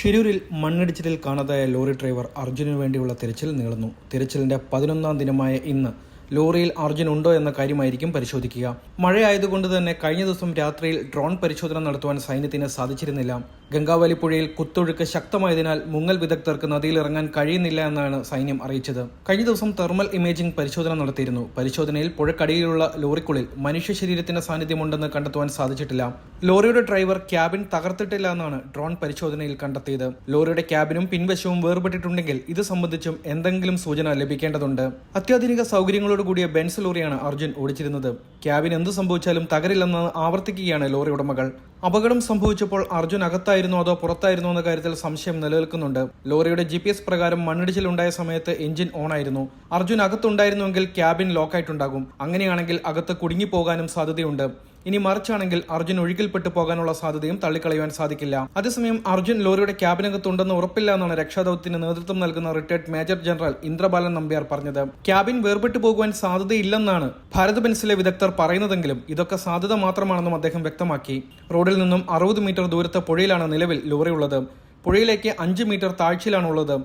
ഷിരൂരിൽ മണ്ണിടിച്ചിലിൽ കാണാതായ lorry driver അർജുനു വേണ്ടിയുള്ള തിരച്ചിൽ നീളുന്നു. തിരച്ചിലിന്റെ പതിനൊന്നാം ദിനമായ ഇന്ന് ലോറിയിൽ അർജുൻ ഉണ്ടോ എന്ന കാര്യമായിരിക്കും പരിശോധിക്കുക. മഴയായതുകൊണ്ട് തന്നെ കഴിഞ്ഞ ദിവസം രാത്രിയിൽ ഡ്രോൺ പരിശോധന നടത്തുവാൻ സൈന്യത്തിന് സാധിച്ചിരുന്നില്ല. ഗംഗാവലി പുഴയിൽ കുത്തൊഴുക്ക് ശക്തമായതിനാൽ മുങ്ങൽ വിദഗ്ധർക്ക് നദിയിൽ ഇറങ്ങാൻ കഴിയുന്നില്ല എന്നാണ് സൈന്യം അറിയിച്ചത്. കഴിഞ്ഞ ദിവസം തെർമൽ ഇമേജിംഗ് പരിശോധന നടത്തിയിരുന്നു. പരിശോധനയിൽ പുഴക്കടിയിലുള്ള ലോറിക്കുള്ളിൽ മനുഷ്യ ശരീരത്തിന്റെ സാന്നിധ്യമുണ്ടെന്ന് കണ്ടെത്തുവാൻ സാധിച്ചിട്ടില്ല. ലോറിയുടെ ഡ്രൈവർ ക്യാബിൻ തകർത്തിട്ടില്ല എന്നാണ് ഡ്രോൺ പരിശോധനയിൽ കണ്ടെത്തിയത്. ലോറിയുടെ ക്യാബിനും പിൻവശവും വേർപെട്ടിട്ടുണ്ടെങ്കിൽ ഇത് സംബന്ധിച്ചും എന്തെങ്കിലും സൂചന ലഭിക്കേണ്ടതുണ്ട്. അത്യാധുനിക സൗകര്യങ്ങളോട് കൂടിയ ബെൻസ് ലോറിയാണ് അർജുൻ ഓടിച്ചിരുന്നത്. ക്യാബിൻ എന്ത് സംഭവിച്ചാലും തകരില്ലെന്ന് ആവർത്തിക്കുകയാണ് ലോറി ഉടമകൾ. അപകടം സംഭവിച്ചപ്പോൾ അർജുൻ അകത്തായിരുന്നോ അതോ പുറത്തായിരുന്നോ എന്ന കാര്യത്തിൽ സംശയം നിലനിൽക്കുന്നുണ്ട്. ലോറിയുടെ ജി പി എസ് പ്രകാരം മണ്ണിടിച്ചിലുണ്ടായ സമയത്ത് എഞ്ചിൻ ഓൺ ആയിരുന്നു അർജുൻ അകത്തുണ്ടായിരുന്നുവെങ്കിൽ ക്യാബിൻ ലോക്കായിട്ടുണ്ടാകും. അങ്ങനെയാണെങ്കിൽ അകത്ത് കുടുങ്ങിപ്പോകാനും സാധ്യതയുണ്ട്. ഇനി മറിച്ചാണെങ്കിൽ അർജുൻ ഒഴുകിൽപ്പെട്ടു പോകാനുള്ള സാധ്യതയും തള്ളിക്കളയുവാൻ സാധിക്കില്ല. അതേസമയം അർജുൻ ലോറിയുടെ ക്യാബിനകത്തുണ്ടെന്ന് ഉറപ്പില്ല എന്നാണ് രക്ഷാദൌത്യത്തിന് നേതൃത്വം നൽകുന്ന retired major general Indrabalan Nambiar പറഞ്ഞത്. ക്യാബിൻ വേർപെട്ടു പോകുവാൻ സാധ്യതയില്ലെന്നാണ് ഭാരത് ബെൻസിലെ വിദഗ്ധർ പറയുന്നതെങ്കിലും ഇതൊക്കെ സാധ്യത മാത്രമാണെന്നും അദ്ദേഹം വ്യക്തമാക്കി. റോഡിൽ നിന്നും അറുപത് മീറ്റർ ദൂരത്തെ പുഴയിലാണ് നിലവിൽ ലോറി ഉള്ളത്. പുഴയിലേക്ക് അഞ്ച് മീറ്റർ താഴ്ചയിലാണുള്ളത്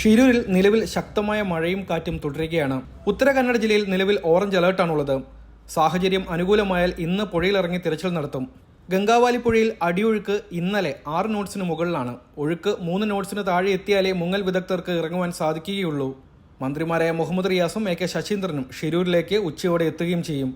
ഷിരൂരിൽ നിലവിൽ ശക്തമായ മഴയും കാറ്റും തുടരുകയാണ്. ഉത്തര കന്നഡ ജില്ലയിൽ നിലവിൽ ഓറഞ്ച് അലേർട്ടാണുള്ളത്. സാഹചര്യം അനുകൂലമായാൽ ഇന്ന് പുഴയിലിറങ്ങി തിരച്ചിൽ നടത്തും. ഗംഗാവാലി പുഴയിൽ അടിയൊഴുക്ക് ഇന്നലെ ആറ് നോട്ട്സിന് മുകളിലാണ്. ഒഴുക്ക് മൂന്ന് നോട്ട്സിന് താഴെ എത്തിയാലേ മുങ്ങൽ വിദഗ്ധർക്ക് ഇറങ്ങുവാൻ സാധിക്കുകയുള്ളൂ. മന്ത്രിമാരായ മുഹമ്മദ് റിയാസും എ കെ ശശീന്ദ്രനും ഷിരൂരിലേക്ക് ഉച്ചയോടെ എത്തുകയും ചെയ്യും.